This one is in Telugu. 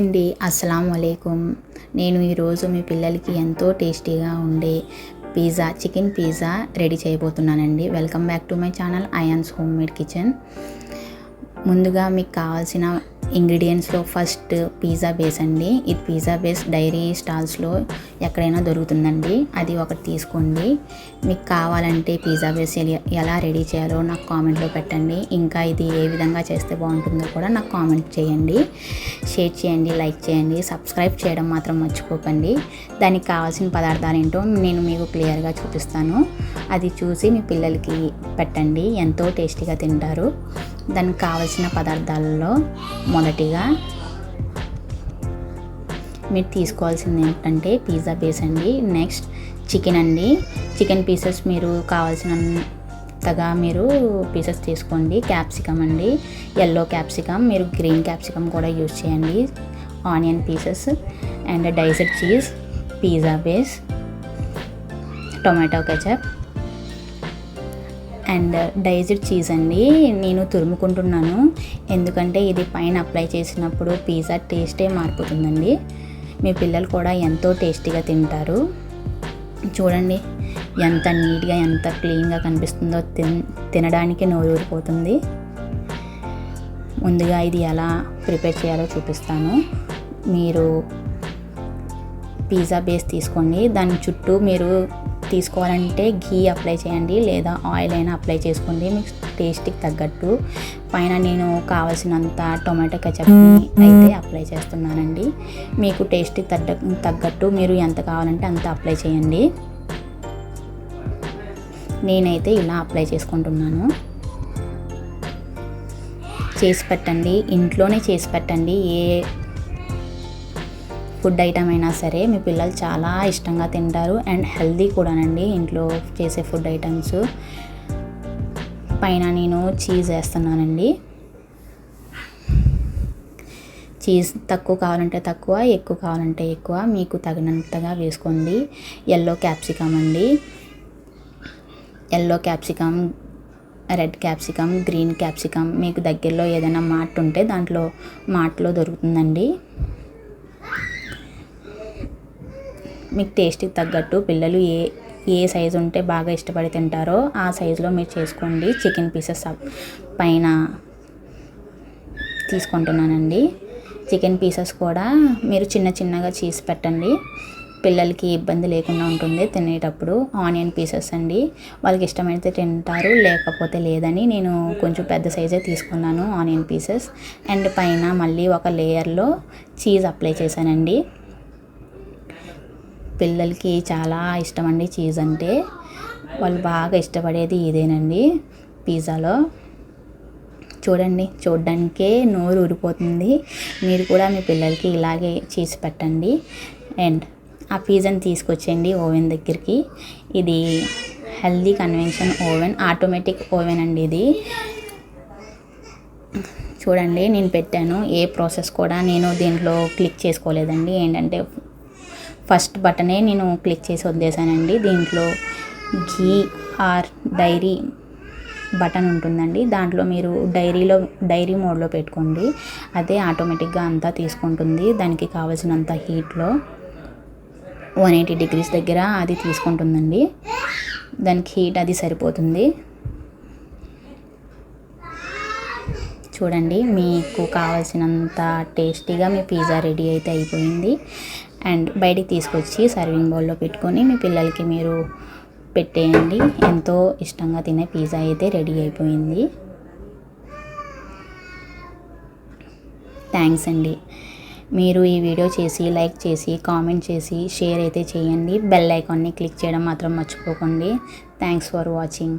అండి అస్సలం వలైకుమ్ నేను ఈరోజు మీ పిల్లలకి ఎంతో టేస్టీగా ఉండే pizza chicken pizza ready చేయబోతున్నానండి. Welcome back to my channel Ayaan's home made kitchen. ముందుగా మీకు కావాల్సిన ఇంగ్రీడియంట్స్లో ఫస్ట్ పిజ్జా బేస్ అండి. ఇది పిజ్జా బేస్ డైరీ స్టాల్స్లో ఎక్కడైనా దొరుకుతుందండి. అది ఒకటి తీసుకోండి. మీకు కావాలంటే పిజ్జా బేస్ ఎలి- ఎలా రెడీ చేయాలో నాకు కామెంట్లో పెట్టండి. ఇంకా ఇది ఏ విధంగా చేస్తే బాగుంటుందో కూడా నాకు కామెంట్ చేయండి. షేర్ చేయండి లైక్ చేయండి సబ్స్క్రైబ్ చేయడం మాత్రం మర్చిపోకండి. దానికి కావాల్సిన పదార్థాలు ఏంటో నేను మీకు క్లియర్గా చూపిస్తాను. అది చూసి మీ పిల్లలకి పెట్టండి. ఎంతో టేస్టీగా తింటారు. దానికి కావాల్సిన పదార్థాలలో మొదటిగా మీరు తీసుకోవాల్సింది ఏంటంటే పిజ్జా బేస్ అండి. నెక్స్ట్ చికెన్ అండి. చికెన్ పీసెస్ మీరు కావాల్సినంతగా మీరు పీసెస్ తీసుకోండి. క్యాప్సికమ్ అండి. ఎల్లో క్యాప్సికమ్ మీరు గ్రీన్ క్యాప్సికమ్ కూడా యూజ్ చేయండి. Onion pieces and diced cheese pizza base tomato ketchup. And diced cheese అండి. నేను తురుముకుంటున్నాను. ఎందుకంటే ఇది పైన అప్లై చేసినప్పుడు పిజ్జా టేస్టే మారిపోతుందండి. మీ పిల్లలు కూడా ఎంతో టేస్టీగా తింటారు. చూడండి ఎంత నీట్గా ఎంత క్లీన్గా కనిపిస్తుందో తిన్ తినడానికి నోరు ఊరిపోతుంది. ముందుగా ఇది ఎలా ప్రిపేర్ చేయాలో చూపిస్తాను. మీరు పిజ్జా బేస్ తీసుకోండి. దాని చుట్టూ మీరు తీసుకోవాలంటే ఘీ అప్లై చేయండి లేదా ఆయిల్ అయినా అప్లై చేసుకోండి. మీకు టేస్ట్కి తగ్గట్టు. పైన నేను కావాల్సినంత టొమాటో కచప్ని అయితే అప్లై చేస్తున్నానండి. మీకు టేస్ట్కి తగ్గ తగ్గట్టు మీరు ఎంత కావాలంటే అంత అప్లై చేయండి. నేనైతే ఇలా అప్లై చేసుకుంటున్నాను. చేసి పెట్టండి. ఇంట్లోనే చేసి పెట్టండి. ఏ ఫుడ్ ఐటమ్ అయినా సరే మీ పిల్లలు చాలా ఇష్టంగా తింటారు. అండ్ హెల్దీ కూడానండి ఇంట్లో చేసే ఫుడ్ ఐటమ్స్. పైన నేను చీజ్ వేస్తున్నానండి. చీజ్ తక్కువ కావాలంటే తక్కువ ఎక్కువ కావాలంటే ఎక్కువ. మీకు తగినంతగా వేసుకోండి. ఎల్లో క్యాప్సికమ్ అండి. Yellow capsicum red capsicum green capsicum మీకు దగ్గరలో ఏదైనా మార్ట్ ఉంటే దాంట్లో మార్ట్లో దొరుకుతుందండి. మీకు టేస్ట్కి తగ్గట్టు పిల్లలు ఏ ఏ సైజు ఉంటే బాగా ఇష్టపడి తింటారో ఆ సైజులో మీరు చేసుకోండి. చికెన్ పీసెస్ పైన తీసుకుంటున్నానండి. చికెన్ పీసెస్ కూడా మీరు చిన్న చిన్నగా చేసి పెట్టండి. పిల్లలకి ఇబ్బంది లేకుండా ఉంటుంది తినేటప్పుడు. ఆనియన్ పీసెస్ అండి. వాళ్ళకి ఇష్టమైతే తింటారు లేకపోతే లేదని నేను కొంచెం పెద్ద సైజే తీసుకున్నాను ఆనియన్ పీసెస్ అండ్ పైన మళ్ళీ ఒక లేయర్లో చీజ్ అప్లై చేశానండి. పిల్లలకి చాలా ఇష్టం అండి చీజ్ అంటే. వాళ్ళు బాగా ఇష్టపడేది ఇదేనండి పిజ్జాలో. చూడండి చూడడానికే నోరు ఊరిపోతుంది. మీరు కూడా మీ పిల్లలకి ఇలాగే చేసి పెట్టండి. అండ్ ఆ పిజ్జాని తీసుకొచ్చేయండి ఓవెన్ దగ్గరికి. ఇది healthy convention oven automatic oven అండి ఇది. చూడండి నేను పెట్టాను. ఏ ప్రాసెస్ కూడా నేను దీంట్లో క్లిక్ చేసుకోలేదండి. ఏంటంటే ఫస్ట్ బటనే నేను క్లిక్ చేసి వదిలేసానండి. దీంట్లో ఘీ ఆర్ డైరీ బటన్ ఉంటుందండి. దాంట్లో మీరు డైరీలో డైరీ మోడ్లో పెట్టుకోండి. అదే ఆటోమేటిక్గా అంతా తీసుకుంటుంది. దానికి కావాల్సినంత హీట్లో వన్ ఎయిటీ డిగ్రీస్ దగ్గర అది తీసుకుంటుందండి. దానికి హీట్ అది సరిపోతుంది. చూడండి మీకు కావాల్సినంత టేస్టీగా మీ పిజ్జా రెడీ అయితే అయిపోయింది. అండ్ బయటికి తీసుకొచ్చి సర్వింగ్ బౌల్లో పెట్టుకొని మీ పిల్లలకి మీరు పెట్టేయండి. ఎంతో ఇష్టంగా తినే పిజ్జా అయితే రెడీ అయిపోయింది. థ్యాంక్స్ అండి. మీరు ఈ వీడియో చేసి లైక్ చేసి కామెంట్ చేసి షేర్ అయితే చేయండి. బెల్ ఐకాన్ని క్లిక్ చేయడం మాత్రం మర్చిపోకండి. Thanks for watching.